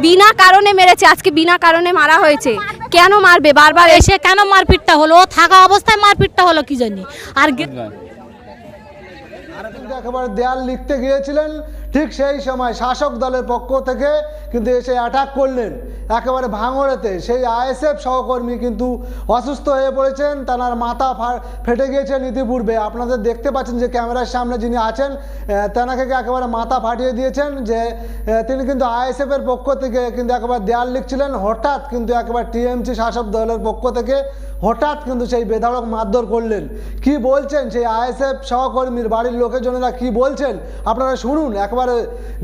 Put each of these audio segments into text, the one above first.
বিনা কারণে মেরেছে আজকে বিনা কারণে মারা হয়েছে। কেন মারবে? বারবার এসে কেন মারপিটটা হলো? ও থাকা অবস্থায় মারপিটটা হলো কি জানি? আর একেবারে দেয়াল লিখতে গিয়েছিলেন ঠিক সেই সময় শাসক দলের পক্ষ থেকে কিন্তু এসে অ্যাটাক করলেন। একেবারে ভাঙড়েতে। সেই আইএসএফ সহকর্মী কিন্তু অসুস্থ হয়ে পড়েছেন। তার মাথা ফেটে গিয়েছেন ইতিপূর্বে। আপনাদের দেখতে পাচ্ছেন যে ক্যামেরার সামনে যিনি আছেন তেনাকে একেবারে মাথা ফাটিয়ে দিয়েছেন যে তিনি কিন্তু আইএসএফের পক্ষ থেকে কিন্তু একেবারে দেয়াল লিখছিলেন। হঠাৎ কিন্তু একেবারে টিএমসি শাসক দলের পক্ষ থেকে হঠাৎ কিন্তু সেই বেধারক মারধর করলেন। কি বলছেন সেই আইএসএফ সহকর্মীর বাড়ির লোকের লোকেজনেরা? কি বলছেন? আপনারা শুনুন। একেবারে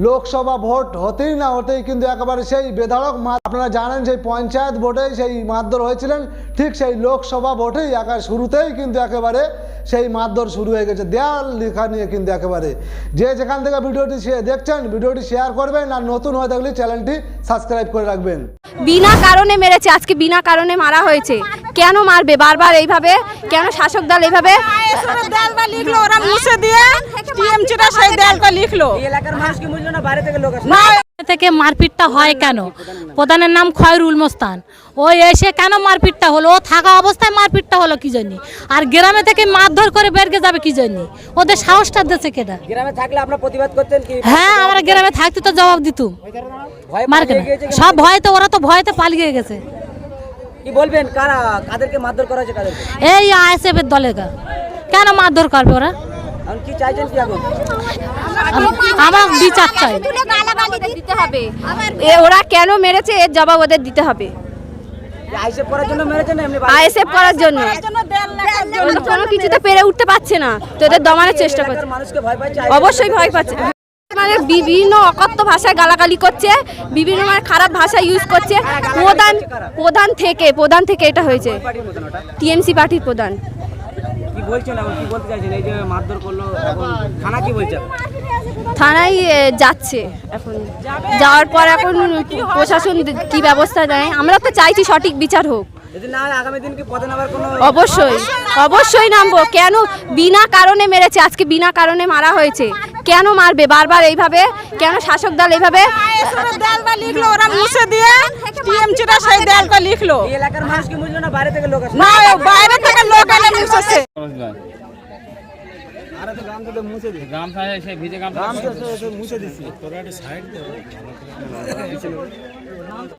লোকসভা ভোট হতেই না হতেই কিন্তু একেবারে সেই বেধারক আপনারা জানেন সেই পঞ্চায়েত ভোটেই সেই মারধর হয়েছিলেন ঠিক সেই লোকসভা ভোটেই একেবারে শুরুতেই কিন্তু একেবারে সেই মারধর শুরু হয়ে গেছে। দেয়াল লেখা নিয়ে কিন্তু একেবারে। যে যেখান থেকে ভিডিওটি দেখছেন ভিডিওটি শেয়ার করবেন আর নতুন হয়ে থাকলে চ্যানেলটি সাবস্ক্রাইব করে রাখবেন। বিনা কারণে মেরেছে আজকে বিনা কারণে মারা হয়েছে। কেন মারবে? বারবার এইভাবে? কেন শাসক দল এইভাবে? এসবের ওরা মুছে দিয়ে সেই দেয়ালটা লিখলো। এলাকার মানুষ কি বুঝলো না বাইরে থেকে লোক আসে থেকে মারপিটটা হয় কেন? প্রধানের নাম খয়রুল মোস্তান। ও এসে কেন মারপিটটা হলো? ও থাকা অবস্থায় মারপিটটা হলো কি জন্য? আর গ্রামে থেকে মারধর করে বেরকে যাবে কি জন্য? ওদের সাহসটা দিচ্ছে কেটা গ্রামে থাকলে আপনার প্রতিবাদ করতেন কি? হ্যাঁ আমরা গ্রামে থাকতে তো জবাব ভয় পালিয়ে সব ভয়তে ওরা তো ভয়তে পালিয়ে গেছে। কি বলবেন কারা কাদেরকে মারধর করা হয়েছে এই আইএসএফ এর দলের। কেন মারধর করবে ওরা? কি চাইছেন কি এখন? আমার বিচার চাই। দিতে হবে এ ওরা কেন মেরেছে এর জবাব ওদের দিতে হবে। আইসে পড়ার জন্য মেরেছেন না এমনি আইএসএফ করার জন্য। কোনো কিছুতে পেরে উঠতে পারছে না। তো দমানোর চেষ্টা করছে। মানুষকে ভয় পাচ্ছে? অবশ্যই ভয় পাচ্ছে। মানে বিভিন্ন অকথ্য ভাষায় গালাগালি করছে বিভিন্ন মানে খারাপ ভাষা ইউজ করছে। প্রধান প্রধান থেকে প্রধান থেকে এটা হয়েছে। টিএমসি পার্টির প্রধান। কি বলছেন এখন? কি বলতে চাইছেন? এই যে মারধর করল এখন থানা কি বলছে থানায় যাচ্ছে। এখন যাওয়ার পর এখন প্রশাসন কি ব্যবস্থা নেয়? আমরা তো চাইছি সঠিক বিচার হোক। অবশ্যই অবশ্যই নামবো। কেন বিনা কারণে মেরেছে? আজকে বিনা কারণে মারা হয়েছে। কেন মারবে? বারবার এইভাবে? কেন শাসক দল এইভাবে? দেয়ালটা লিখলো ওরা মুছে দিয়ে টিএমসিটা সেই দেয়ালটা লিখলো। এলাকার মানুষ কি বুঝলো না? বাইরে থেকে লোক আসে না বাইরে থেকে লোক আছে। মুছেছে আরে তো গ্রাম থেকে মুছে দিই